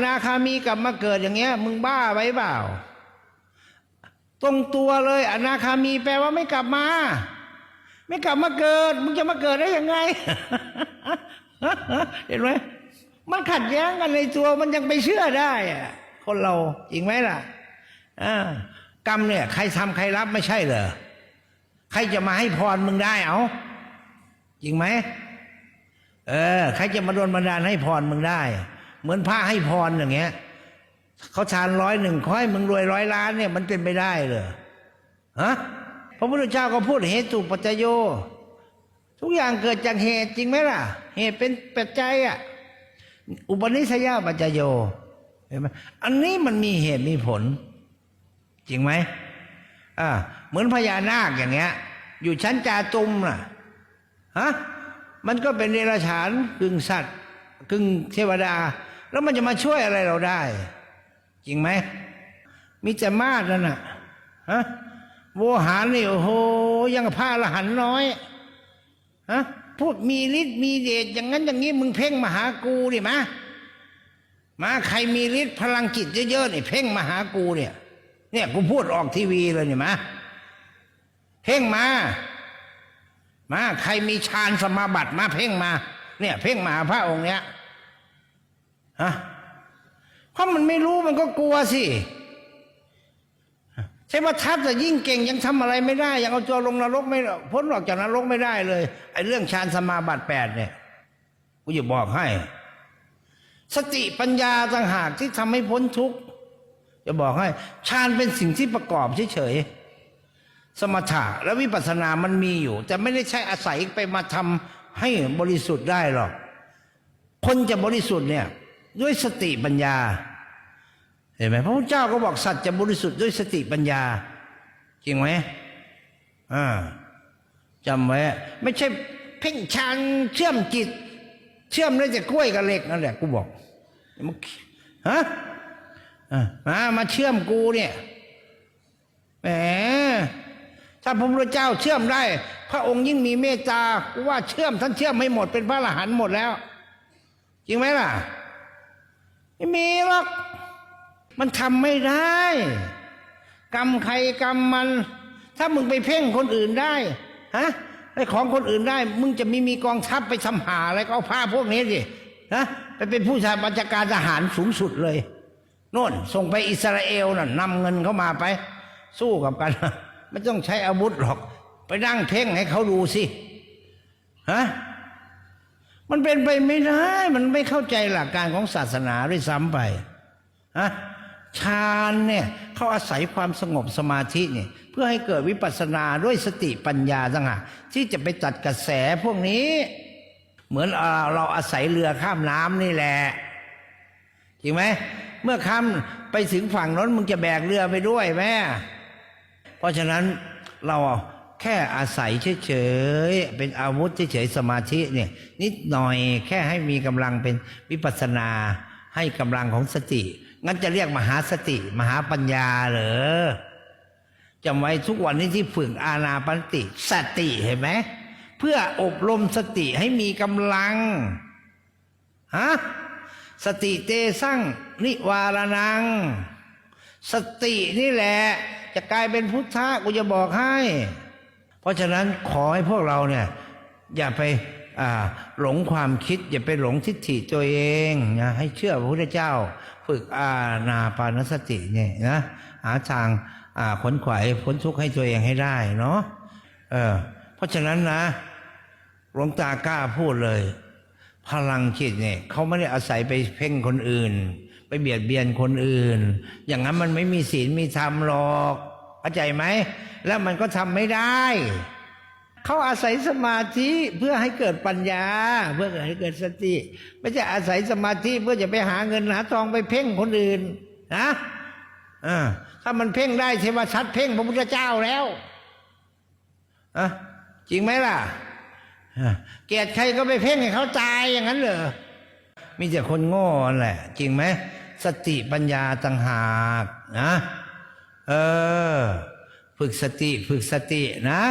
นาคามีกลับมาเกิดอย่างเงี้ย มึงบ้าไว้เปล่า ตรงตัวเลย อนาคามีแปลว่าไม่กลับมา ไม่กลับมาเกิด มึงจะมาเกิดได้ยังไง เห็นไหมมันขัดแย้งกันในตัวมันยังไปเชื่อได้อะคนเราจริงไหมล่ะอ่ากรรมเนี่ย ใครทำใครรับไม่ใช่เหรอใครจะมาให้พรมึงได้เอาจริงไหมเออ ใครจะมาโดนบันดาลให้พรมึงได้ เหมือนพระให้พรอย่างเงี้ยเขาทานร้อยหนึ่งขอให้มึงรวยร้อยล้านเนี่ยมันเป็นไปได้เหรอฮะพระพุทธเจ้าก็พูดเหตุปัจจโย ทุกอย่างเกิดจากเหตุจริงไหมล่ะ เหตุเป็นปัจจัยอะอุปนิสัยปัจจโยเห็นไหมอันนี้มันมีเหตุมีผล จริงไหมอ่าเหมือนพญานาคอย่างเงี้ย อยู่ชั้นจาตุมน่ะฮะมันก็เป็นเดรัจฉานกึ่งสัตว์กึ่งเทวดา แล้วมันจะมาช่วยอะไรเราได้ จริงไหมมีแต่มาดนั่นน่ะฮะโวหารนี่โอ้โหยังผ้าละหันน้อยฮะพูดมีฤทธิ์มีเดชอย่างนั้นอย่างนี้มึงเพ่งมาหากูดิมามาใครมีฤทธิ์พลังจิตเยอะๆนี่เพ่งมาหากูเนี่ย เนี่ยกูพูดออกทีวีเลยเนี่ยมาเพ่งมา มาใครมีฌานสมาบัติมาเพ่งมา เนี่ย เพ่งมาหาพระองค์เนี้ย ฮะเพราะมันไม่รู้มันก็กลัวสิใช่ว่าทัพแต่ยิ่งเก่งยังทำอะไรไม่ได้ ยังเอาตัวลงนรกไม่พ้นออกจากนรกไม่ได้เลยไอ้เรื่องฌานสมาบัติแปดเนี่ยกูจะบอกให้ สติปัญญาต่างหากที่ทำให้พ้นทุกข์จะบอกให้ฌานเป็นสิ่งที่ประกอบเฉยๆสมถะและวิปัสสนามันมีอยู่ แต่ไม่ได้ใช้อาศัยไปมาทำให้บริสุทธิ์ได้หรอก คนจะบริสุทธิ์เนี่ย ด้วยสติปัญญา เห็นไหมพระพุทธเจ้าก็บอกสัตว์จะบริสุทธิ์ด้วยสติปัญญา จริงไหมอ่าจำไว้ ไม่ใช่เพ่งชันเชื่อมจิต เชื่อมได้แต่กล้วยกับเหล็กนั่นแหละกูบอกมึงฮะอะมามาเชื่อมกูเนี่ยแหมถ้าพระพุทธเจ้าเชื่อมได้ พระองค์ยิ่งมีเมตตากูว่าเชื่อมท่านเชื่อมไม่หมดเป็นพระอรหันต์หมดแล้ว จริงไหมล่ะ ไม่มีหรอกมันทำไม่ได้ กรรมใครกรรมมัน ถ้ามึงไปเพ่งคนอื่นได้ฮะไอ้ของคนอื่นได้ มึงจะมีมีกองทัพไปทำหาอะไรก็เอาผ้าพวกนี้สินะไปเป็นผู้ชายบัญชาการทหารสูงสุดเลยโน่นส่งไปอิสราเอลน่ะนำเงินเข้ามาไป สู้กับกันไม่ต้องใช้อาวุธหรอก ไปนั่งเพ่งให้เขาดูสิฮะ มันเป็นไปไม่ได้ มันไม่เข้าใจหลักการของศาสนาด้วยซ้ำไปฮะฌานเนี่ยเขาอาศัยความสงบสมาธิเนี่ยเพื่อให้เกิดวิปัสสนาด้วยสติปัญญาต่างหากที่จะไปตัดกระแสพวกนี้ เหมือนเราอาศัยเรือข้ามน้ำนี่แหละจริงไหมเมื่อข้ามไปถึงฝั่งนั้นมึงจะแบกเรือไปด้วยไหมเพราะฉะนั้นเรา แค่อาศัยเฉยๆ เป็นอาวุธเฉยๆสมาธิเนี่ย นิดหน่อยแค่ให้มีกำลังเป็นวิปัสนา ให้กำลังของสติ งั้นจะเรียกมหาสติ มหาปัญญาเหรอจำไว้ทุกวันนี้ที่ฝึกอาณาปานสติสติเห็นไหมเพื่ออบรมสติให้มีกำลังฮะสติเตสั่งนิวารนัง สตินี่แหละ จะกลายเป็นพุทธะกูจะบอกให้ เพราะฉะนั้นขอให้พวกเราเนี่ยอย่าไปหลงความคิด อย่าไปหลงทิฏฐิตัวเองนะให้เชื่อพระพุทธเจ้า ฝึกอาณาปานสติเนี่ยนะหาทางาขนขวายพ้นทุกข์ให้ตัวเองให้ได้เนาะเออเพราะฉะนั้นนะหลวงตากล้าพูดเลย พลังจิตเนี่ยเขาไม่ได้อาศัยไปเพ่งคนอื่น ไปเบียดเบียนคนอื่น อย่างนั้นมันไม่มีศีลมีธรรมหรอก เข้าใจไหม แล้วมันก็ทำไม่ได้ เขาอาศัยสมาธิเพื่อให้เกิดปัญญา เพื่อให้เกิดสติ ไม่ใช่อาศัยสมาธิเพื่อจะไปหาเงินหาทองไปเพ่งคนอื่นนะอ่าถ้ามันเพ่งได้เทวทัตเพ่งพระพุทธเจ้าแล้วอะจริงไหมล่ะเกลียดใครก็ไปเพ่งให้เขาตายอย่างนั้นเหรอ มีแต่คนโง่แหละ จริงไหม สติปัญญาต่างหากนะ เออ ฝึกสติ ฝึกสตินะ